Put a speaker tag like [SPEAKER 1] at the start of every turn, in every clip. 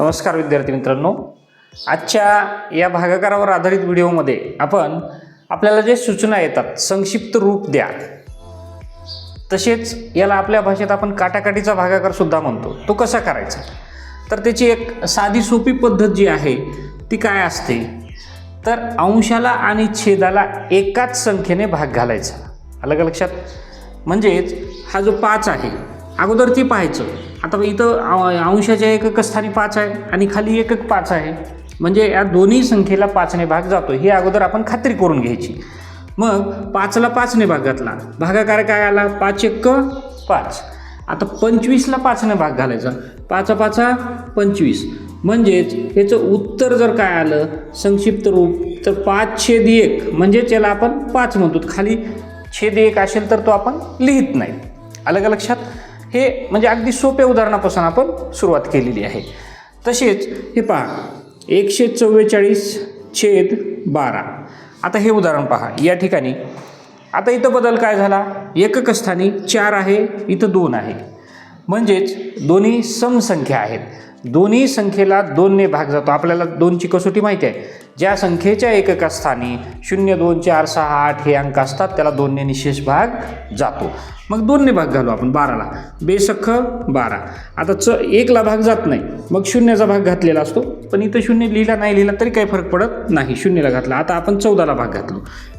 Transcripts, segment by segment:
[SPEAKER 1] नमस्कार विद्यार्थी मित्रांनो. आजच्या या भागाकारावर आधारित व्हिडिओमध्ये आपण आपल्याला जे सूचना येतात संक्षिप्त रूप द्या. तसेच याला आपल्या भाषेत आपण काटाकाटीचा भागाकार सुद्धा म्हणतो. तो कसा करायचा? तर त्याची एक साधी सोपी पद्धत जी आहे ती काय असते? तर अंशाला आणि छेदाला एकाच संख्येने भाग घालायचा. आलं का लक्षात? म्हणजेच हा जो पाच आहे अगोदर ते पाहायचं. आता इथं अंशाच्या एकक स्थानी पाच आहे आणि खाली एकक पाच आहे. म्हणजे या दोन्ही संख्येला पाचने भाग जातो. हे अगोदर आपण खात्री करून घ्यायची. मग पाचला पाचने भाग घातला. भागाकार काय आला? पाच एक पाच. आता पंचवीसला पाचने भाग घालायचा. पाचा पाचा पंचवीस. म्हणजेच याचं उत्तर जर काय आलं संक्षिप्त रूप तर पाच छेद एक. म्हणजेच याला आपण पाच म्हणतो. खाली छेद एक असेल तर तो आपण लिहित नाही. आलं का लक्षात? हे म्हणजे अगदी सोप्या उदाहरणापासून आपण सुरुवात केलेली आहे. तसेच हे पहा एकशे चव्वेचाळीस छेद बारा. आता हे उदाहरण पहा या ठिकाणी. आता इथं बदल काय झाला? एकक स्थानी चार आहे इथं दोन आहे. म्हणजेच दोन्ही समसंख्या आहेत. दोन्ही संख्येला दोनने भाग जातो. आपल्याला दोनची कसोटी माहिती आहे. ज्या संख्येच्या एकका स्थानी शून्य दोन चार सहा आठ हे अंक असतात त्याला दोनने निशेष भाग जातो. मग दोनने भाग घालू आपण बाराला. बेसख्ख बारा. आता च एकला भाग जात नाही. मग शून्याचा भाग घातलेला असतो. पण इथं शून्य लिहिला नाही लिहिला तरी काही फरक पडत नाही. शून्यला घातला. आता आपण चौदाला भाग घातलो.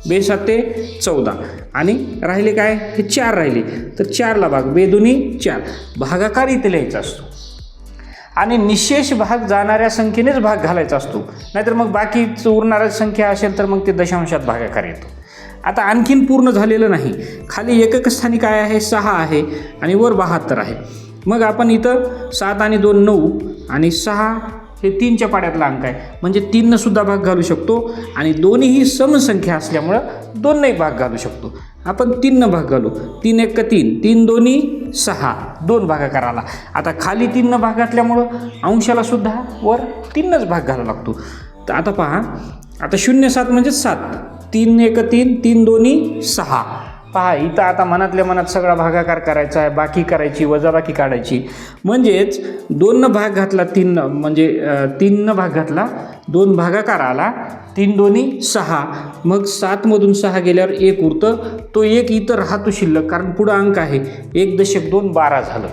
[SPEAKER 1] बेसाते चौदा. आणि राहिले काय? हे चार राहिले. तर चारला भाग. बेदुनी चार. भागाकार इथे लिहायचा असतो. आणि निशेष भाग जाणाऱ्या संख्येनेच भाग घालायचा असतो. नाहीतर मग बाकी उरणाऱ्या संख्या असेल तर मग ते दशांशात भागाकार येतो. आता आणखीन पूर्ण झालेलं नाही. खाली एकक स्थानी काय आहे? सहा आहे आणि वर बहात्तर आहे. मग आपण इथं सात आणि दोन नऊ आणि सहा हे तीनच्या पाड्यातला अंक आहे. म्हणजे तीननं सुद्धा भाग घालू शकतो आणि दोन्हीही समसंख्या असल्यामुळं दोननंही भाग घालू शकतो. आपण तीननं भाग घालू. तीन एक तीन. तीन दोन्ही सहा दोन भागाकार आला आता खाली तीननं भाग घातल्यामुळं अंशाला सुद्धा वर तीनच भाग घालावा लागतो. तर आता पहा आता शून्य सात म्हणजे सात. तीन एक तीन तीन दोन्ही सहा. पहा इथं आता मनातल्या मनात सगळा भागाकार करायचा आहे बाकी करायची वजाबाकी काढायची. म्हणजेच दोननं भाग घातला तीन म्हणजे तीननं भाग घातला दोन भागाकार आला तीन दोन्ही सहा. मग सातमधून सहा गेल्यावर एक उरतं तो एक इथं राहतो शिल्लक कारण पुढं अंक आहे. एक दशक दोन बारा झालं.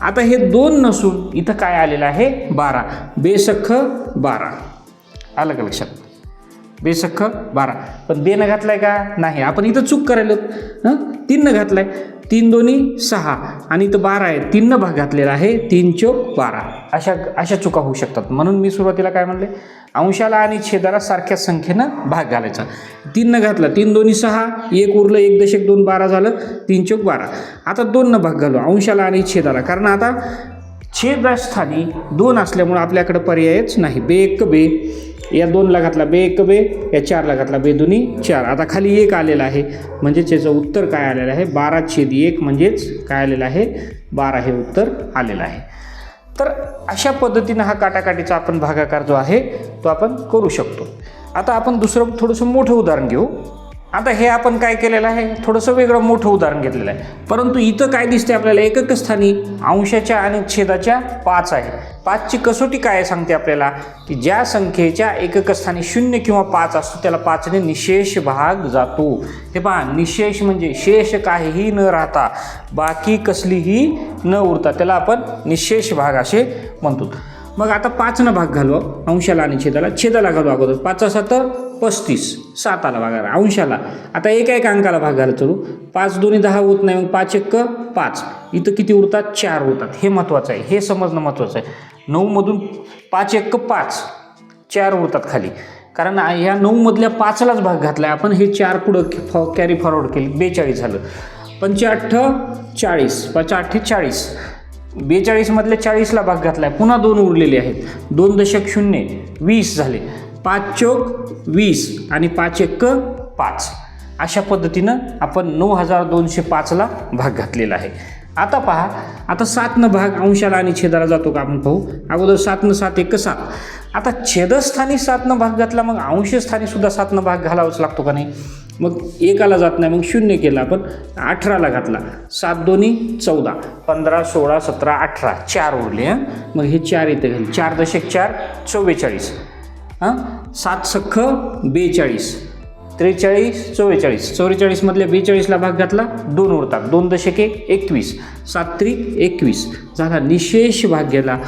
[SPEAKER 1] आता हे दोन नसून इथं काय आलेलं आहे? बारा. बेसख्ख बारा. आलं का लक्षात? बेसख्ख बारा. पण बेनं घातलाय का? नाही. आपण इथं चूक करायलो हां? तीननं घातलाय. तीन दोन्ही सहा. आणि इथं बारा आहे. तीननं भाग घातलेला आहे. तीन चोक बारा. अशा अशा चुका होऊ शकतात. म्हणून मी सुरुवातीला काय म्हणले? अंशाला आणि छेदाला सारख्या संख्येनं भाग घालायचा. तीननं घातला. तीन दोन्ही सहा. एक उरलं. एक दशक दोन बारा झालं. तीन चोक बारा. आता दोननं भाग घालू. अंशाला आणि छेदाला. कारण आता छेदस्थानी दोन असल्यामुळं आपल्याकडं पर्यायच नाही. बे एक बे. या दोनला घातला बे एक बे या चारला घातला बे दोन्ही चार. आता खाली एक आलेला आहे म्हणजेच याचं उत्तर काय आलेलं आहे? बारा छेद एक म्हणजेच काय आलेलं आहे? बारा हे उत्तर आलेलं आहे. तर अशा पद्धतीनं हा काटाकाटीचा आपण भागाकार जो आहे तो आपण करू शकतो. आता आपण दुसरं थोडंसं मोठं उदाहरण घेऊ. आता हे आपण काय केलेलं आहे? थोडंसं वेगळं मोठं उदाहरण घेतलेलं आहे. परंतु इथं काय दिसते आपल्याला? एकक स्थानी अंशाच्या आणि छेदाच्या पाच आहे पाचची कसोटी काय सांगते आपल्याला? की ज्या संख्येच्या एकक स्थानी शून्य किंवा पाच असतो त्याला पाचने निशेष भाग जातो. हे पहा निशेष म्हणजे शेष काहीही न राहता बाकी कसलीही न उरता त्याला आपण निशेष भाग असे म्हणतो. मग आता पाचनं भाग घालू अंशाला आणि छेदाला. छेदाला घालू अगोदर. पाच सात पस्तीस साताला भागाला अंशाला. आता एका एक अंकाला भाग घालत चलू. पाच दोन्ही दहा होत नाही. मग पाच एक पाच. इथं किती उरतात? चार उरतात. हे महत्त्वाचं आहे. हे समजणं महत्त्वाचं आहे. नऊमधून पाच एक पाच. चार उरतात खाली. कारण ह्या नऊमधल्या पाचलाच भाग घातला आहे आपण हे चार पुढं फॉ कॅरी फॉरवर्ड केली. बेचाळीस झालं. पंचाअठ्ठ चाळीस. पाच अठ्ठे चाळीस. बेचाळीसमधल्या चाळीसला भाग घातला आहे पुन्हा दोन उरलेले आहेत. दोन दशक शून्य वीस झाले. पाच चोक वीस आणि पाच एक पाच. अशा पद्धतीनं आपण नऊ हजार दोनशे पाचला भाग घातलेला आहे. आता पहा आता सातनं भाग अंशाला आणि छेदाला जातो का आपण पाहू? अगोदर सातनं सात एक सात. आता छेदस्थानी सातनं भाग घातला मग अंशस्थानी सुद्धा सातनं भाग घालावाच लागतो का नाही? मग एकाला जात नाही मग शून्य केला आपण अठराला घातला. सात दोन्ही चौदा. पंधरा सोळा सतरा अठरा. चार उरले हां? मग हे चार इथं घाल. चार दशक चार चव्वेचाळीस. हां? सात सख्ख बेचाळीस. त्रेचाळीस चव्वेचाळीस. चव्वेचाळीसमधल्या बेचाळीसला भाग घातला दोन उरतात. दोन दशके एकवीस. सात त्रिक एकवीस. झाला निशेष भाग गेला.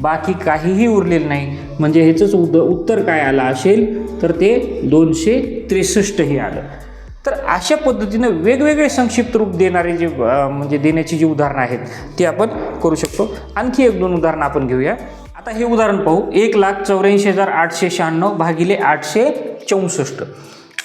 [SPEAKER 1] बाकी काहीही उरलेलं नाही. म्हणजे ह्याचंच उद उत्तर काय आलं असेल तर ते दोनशे त्रेसष्ट हे आलं. तर अशा पद्धतीनं वेगवेगळे संक्षिप्त रूप देणारे जे म्हणजे देण्याची जी उदाहरणं आहेत ती आपण करू शकतो. आणखी एक दोन उदाहरणं आपण घेऊया. आता हे उदाहरण पाहू. एक लाख चौऱ्याऐंशी हजार आठशे शहाण्णव भागिले आठशे चौसष्ट.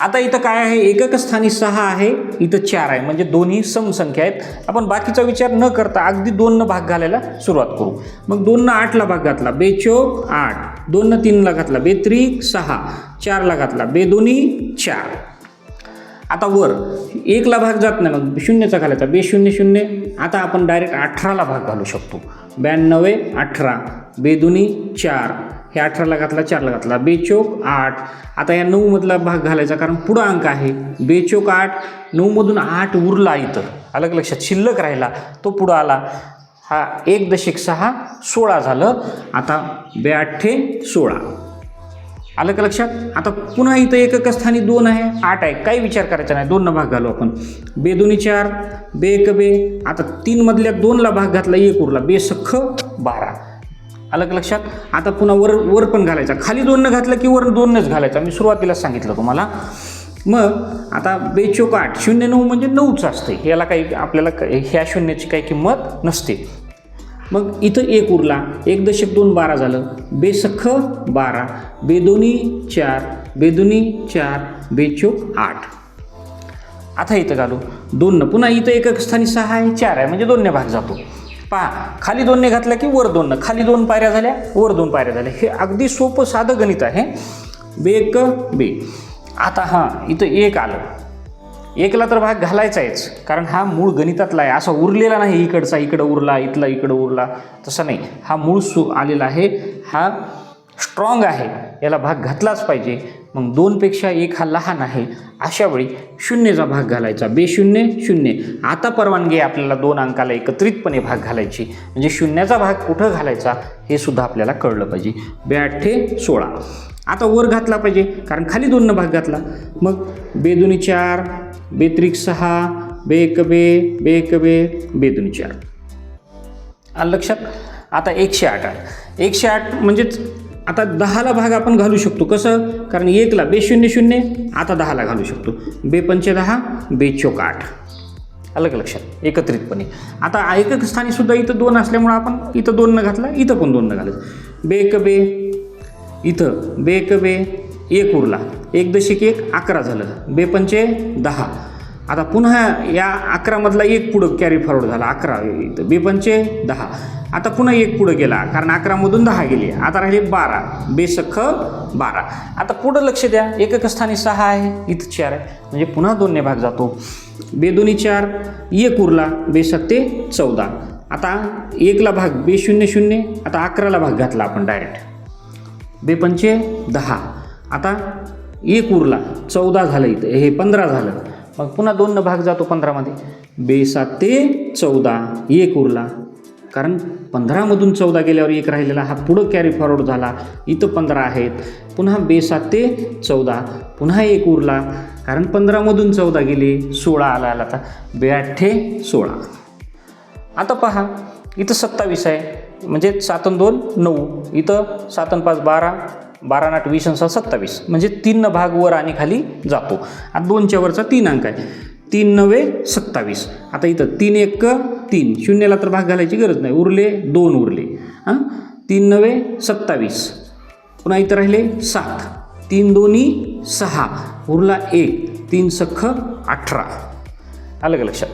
[SPEAKER 1] आता इथं काय आहे? एकक स्थानी सहा आहे इथं चार आहे. म्हणजे दोन्ही समसंख्या आहेत. आपण बाकीचा विचार न करता अगदी दोननं भाग घालायला सुरुवात करू. मग दोननं आठला भाग घातला. बेचोक आठ. दोननं तीनला घातला. बेत्री सहा. चारला घातला. बेदोनी चार. आता वर. एकला भाग जात नाही. मग शून्यचा घालायचा. बे शून्य शून्य. आता आपण डायरेक्ट अठराला भाग घालू शकतो. ब्याण्णवे अठरा. बेदुनी चार. हे अठराला घातला चारला घातला. बेचोक आठ. आता या नऊमधला भाग घालायचा कारण पुढं अंक आहे. बेचोक आठ नऊमधून आठ उरला इथं. अलग लक्षात. शिल्लक राहिला तो पुढं आला. हा एक दशक सहा सोळा झालं. आता ब्याठे सोळा. आलं का लक्षात? आता पुन्हा इथं एकक स्थानी दोन आहे आठ आहे. काही विचार करायचा नाही. दोनला भाग घालू आपण. बे दोन्ही चार बे एक बे. आता तीन मधल्या दोनला भाग घातला एक उरला. बे सख्ख बारा. आलं का लक्षात. आता पुन्हा वर वर पण घालायचा. खाली दोननं घातलं की वर दोनच घालायचा. मी सुरुवातीला सांगितलं तुम्हाला. मग आता बेचोक आठ. शून्य नऊ म्हणजे नऊच असते याला काही आपल्याला ह्या शून्याची काही किंमत नसते. मग इथं एक उरला. एक दशक दोन बारा झालं. बेसख्ख बारा. बेदोनी चार. बेदोनी चार. बेचोक आठ. आता इथं घालू. दोननं पुन्हा इथं एकक स्थानी सहा आहे. चार आहे. म्हणजे दोनने भाग जातो. पहा खाली दोनने घातल्या की वर दोननं खाली दोन पायऱ्या झाल्या वर दोन पायऱ्या झाल्या. हे अगदी सोपं साधं गणित आहे. बेक बे. आता हां इथं एक आलं. एकला तर भाग घालायचा आहेच कारण हा मूळ गणितातला आहे. असा उरलेला नाही इकडचा इकडं उरला इथला इकडं उरला. तसा नाही. हा मूळ सु आलेला आहे. हा स्ट्रॉंग आहे याला भाग घातलाच पाहिजे. मग दोनपेक्षा एक हा लहान आहे अशा वेळी शून्यचा भाग घालायचा. बेशून्य शून्य आता परवानगी आपल्याला दोन अंकाला एकत्रितपणे भाग घालायची. म्हणजे शून्याचा भाग कुठं घालायचा हे सुद्धा आपल्याला कळलं पाहिजे. ब्याठे सोळा. आता वर घातला पाहिजे कारण खाली दोननं भाग घातला. मग बेदुनी चार बेत्रिक सहा बे एक बे बे एक बे बेदुनी चार. लक्षात? आता एकशे आठ आठ एकशे आठ म्हणजेच आता दहाला भाग आपण घालू शकतो. कसं? कारण एकला बे शून्य शून्य आता दहाला घालू शकतो. बे पंचे दहा बे चोक आठ. अलग लक्षात एकत्रितपणे. आता एकक स्थानी सुद्धा इथं दोन असल्यामुळं आपण इथं दोननं घातला इथं पण दोननं घालायचं बे एक बे इथं बे एक बे एक उरला. एक दशक एक अकरा झालं. बे पंचे दहा. आता पुन्हा या अकरामधला एक पुढं कॅरी फॉरवर्ड झाला अकरा इथं बे दहा. आता पुन्हा एक पुढं गेला कारण अकरामधून दहा गेले. आता राहिले बारा. बेसख बारा. आता पुढं लक्ष द्या. एकक स्थानी सहा आहे इथं चार आहे. म्हणजे पुन्हा दोनने भाग जातो. बेदोनी चार एक उरला बेसत्ते चौदा. आता एकला भाग बे शून्य शून्य आता अकराला भाग घातला आपण डायरेक्ट बेपंचे दहा. आता एक उरला चौदा झालं इथं हे पंधरा झालं. मग पुन्हा दोननं भाग जातो पंधरामध्ये. बे सात ते चौदा एक उरला. कारण पंधरामधून चौदा गेल्यावर एक राहिलेला हा पुढं कॅरी फॉरवर्ड झाला. इथं पंधरा आहेत. पुन्हा बे सात ते चौदा पुन्हा एक उरला. कारण पंधरामधून चौदा गेले सोळा आला आला आता. बे सोळा. आता पहा इथं सत्तावीस आहे. म्हणजे सातन दोन नऊ. इथं सातन पाच बारा. बारा नाट वीस आणि सत्तावीस. म्हणजे तीन भाग वर आणि खाली जातो. आता दोनच्या वरचा तीन अंक आहे. तीन नवे सत्तावीस. आता इथं तीन एक तीन. शून्याला तर भाग घालायची गरज नाही. उरले दोन उरले. हां? तीन नवे सत्तावीस. पुन्हा इथं राहिले सात. तीन दोन्ही सहा. उरला एक. तीन सख्ख अठरा. आलं का लक्षात?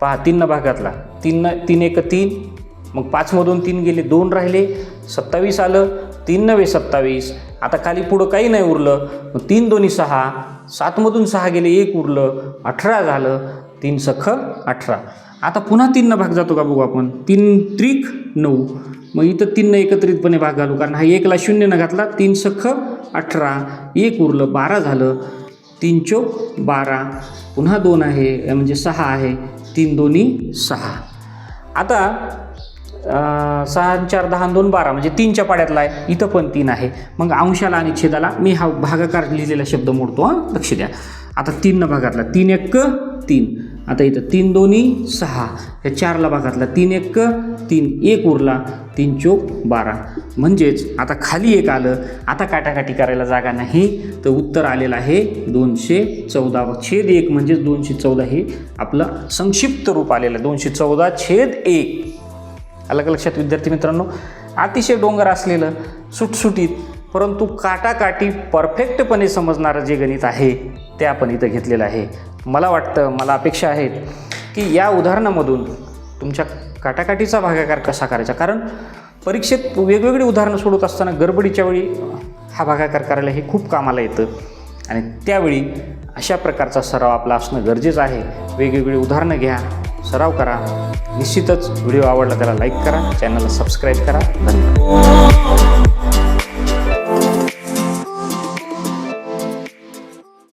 [SPEAKER 1] पहा तीननं भाग घातला. तीन तीन एक तीन. मग पाचमधून तीन गेले दोन राहिले. सत्तावीस आलं. तीन नवे सत्तावीस. आता खाली पुढं काही नाही उरलं. मग तीन दोन्ही सहा. सातमधून सहा गेले एक उरलं. अठरा झालं. तीन सख अठरा. आता पुन्हा तीननं भाग जातो का बघू आपण? तीन त्रिक नऊ. मग इथं तीननं एकत्रितपणे भाग घालू. कारण हा एकला शून्यनं घातला. तीन सख अठरा. एक उरलं बारा झालं. तीन चोक बारा. पुन्हा दोन आहे म्हणजे सहा आहे. तीन दोन्ही सहा. आता सहा चार दहा दोन बारा म्हणजे तीनच्या पाड्यातला आहे इथं पण तीन आहे. मग अंशाला आणि छेदाला मी हा भागाकार लिहिलेला शब्द मोडतो हां. लक्ष द्या. आता तीन न भागातला तीन एक तीन. आता इथं तीन दोन्ही सहा. या चारला भागातला तीन एक तीन. एक उरला तीन चोक बारा. म्हणजेच आता खाली एक आलं आता काटाकाटी करायला जागा नाही तर उत्तर आलेलं आहे दोनशे चौदा. छेद एक म्हणजेच दोनशे चौदा हे आपलं संक्षिप्त रूप आलेलं आहे. दोनशे चौदा छेद एक. अलग लक्षात विद्यार्थी मित्रांनो अतिशय डोंगर असलेलं सुटसुटीत परंतु काटाकाटी परफेक्टपणे समजणारं जे गणित आहे ते आपण इथं घेतलेलं आहे. मला वाटतं मला अपेक्षा आहेत की या उदाहरणामधून तुमच्या काटाकाटीचा भागाकार कसा करायचा? कारण परीक्षेत वेगवेगळी उदाहरणं सोडत असताना गडबडीच्या वेळी हा भागाकार करायला हे खूप कामाला येतं. आणि त्यावेळी अशा प्रकारचा सराव आपला असणं गरजेचं आहे. वेगवेगळी उदाहरणं घ्या सराव करा. निश्चितच व्हिडिओ आवडला त्याला लाईक करा. चॅनलला सबस्क्राईब करा. धन्यवाद.